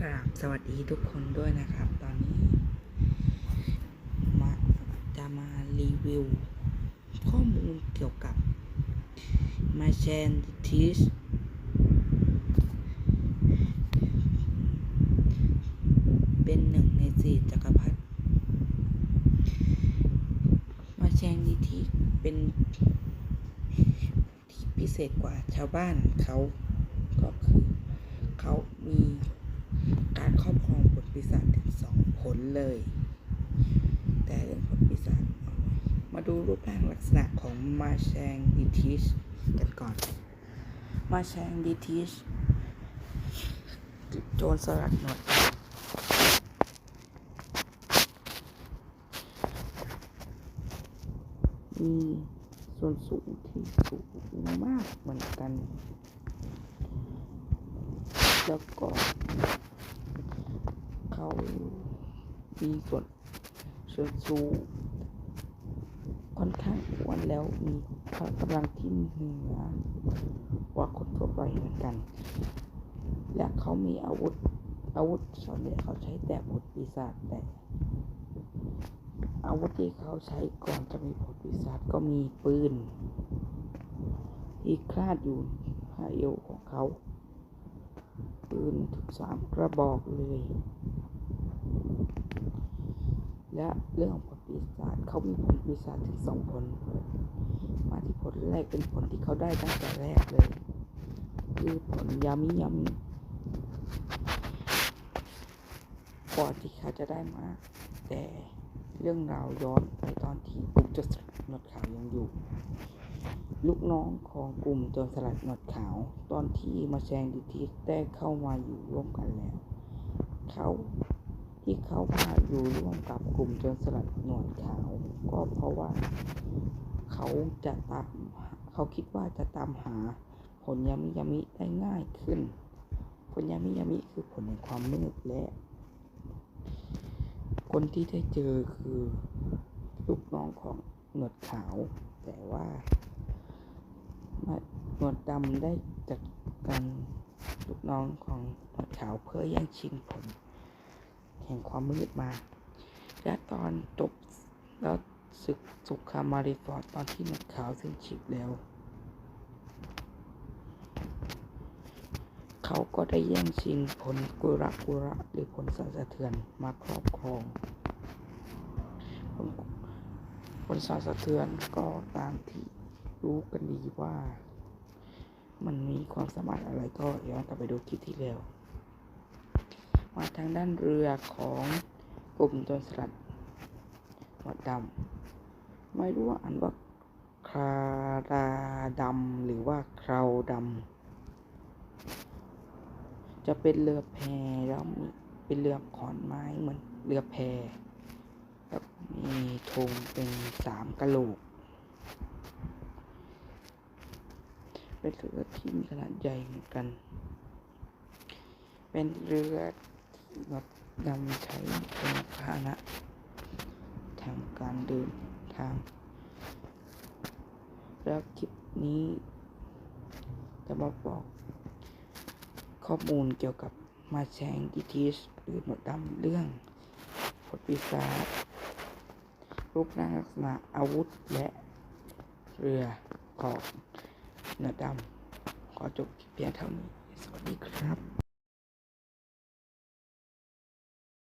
กราบสวัสดีทุกคนด้วยนะครับ ตอนนี้ มาจะมารีวิว ข้อมูลเกี่ยวกับ m a c h a n t i s เป็นหนึ่งในสี่จักรพรรดิมาแชงดิทีเป็นที่พิเศษกว่าชาวบ้านเขาก็คือเขามีการครอบครองผลปีศาจถึงสองผ ลเลย แต่เรื่องผลปีศาจมาดูรูปร่างลักษณะของมาแชงดิทิชกันก่อน มาแชงดิทิชโจรสลัดหนวดมีส่วนสูงที่สูงมากเหมือนกัน แล้วก็เขา มีส่วนส่วนสูงค่อนข้างอ้วนแล้วมีพละกำลังที่เหนือกว่าคนทั่วไปเหมือนกัน และเขามีอาวุธอาวุธส่วนใหญ่เขาใช้แต่บทปีศาจแต่อาวุธที่เขาใช้ก่อนจะมีผลปีศาจก็มีปืนที่คลาดอยู่ผ้าเอวของเขา ปืนถึงสามกระบอกเลย และเรื่องของผลปีศาจเขามีผลปีศาจถึงสองผล มาที่ผลแรกเป็นผลที่เขาได้ตั้งแต่แรกเลย คือผลยามิยามิก่อนที่เขาจะได้มา แต่เรื่องราวย้อนไปตอนที่กลุ่มจรสลัดหนวดขาวยังอยู่ ลูกน้องของกลุ่มโจรสลัดหนวดขาว ตอนที่มาแชงดิทีได้เข้ามาอยู่ร่วมกันแล้ว เขา ที่เขามาอยู่ร่วมกับกลุ่มโจรสลัดหนวดขาว ก็เพราะว่าเขาจะตามเขาคิดว่าจะตามหาผลยามิยามิได้ง่ายขึ้น ผลยามิยามิคือผลแห่งความมืดและ คนที่ได้เจอคือลูกน้องของหนวดขาว แต่ว่าหนวดดำได้จัดการลูกน้องของหนวดขาวเพื่อแย่งชิงผล แห่งความมืดมา และตอนจบแล้วศึกสุกคามาริฟอร์ดตอนที่หนวดขาวสิ้นชีพแล้ว เขาก็ได้แย่งชิงผลกุระกุระหรือผลสั่นสะเทือนมาครอบครองผลผลสั่นสะเทือนก็ตามที่รู้กันดีว่า มันมีความสามารถอะไรก็ย้อนกลับไปดูคลิปที่แล้ว มาทางด้านเรือของกลุ่มโจรสลัดหมวดดำไม่รู้ว่าอ่านว่าคาราดำหรือว่าคราวดำจะเป็นเรือแพแล้วมีเป็นเรือขอนไม้เหมือนเรือแพแล้วมีธงเป็นสามกะโหลก เป็นเรือที่มีขนาดใหญ่เหมือนกัน เป็นเรือ รถนำใช้เป็นพาหนะทางการเดินทาง แล้วคลิปนี้จะมาบอกข้อมูลเกี่ยวกับมาแชงดิทิสหรือหนวดดำเรื่องผลปีศาจรูปร่างลักษณะอาวุธและเรือของหนวดดำขอจบเพียงเท่านี้ สวัสดีครับ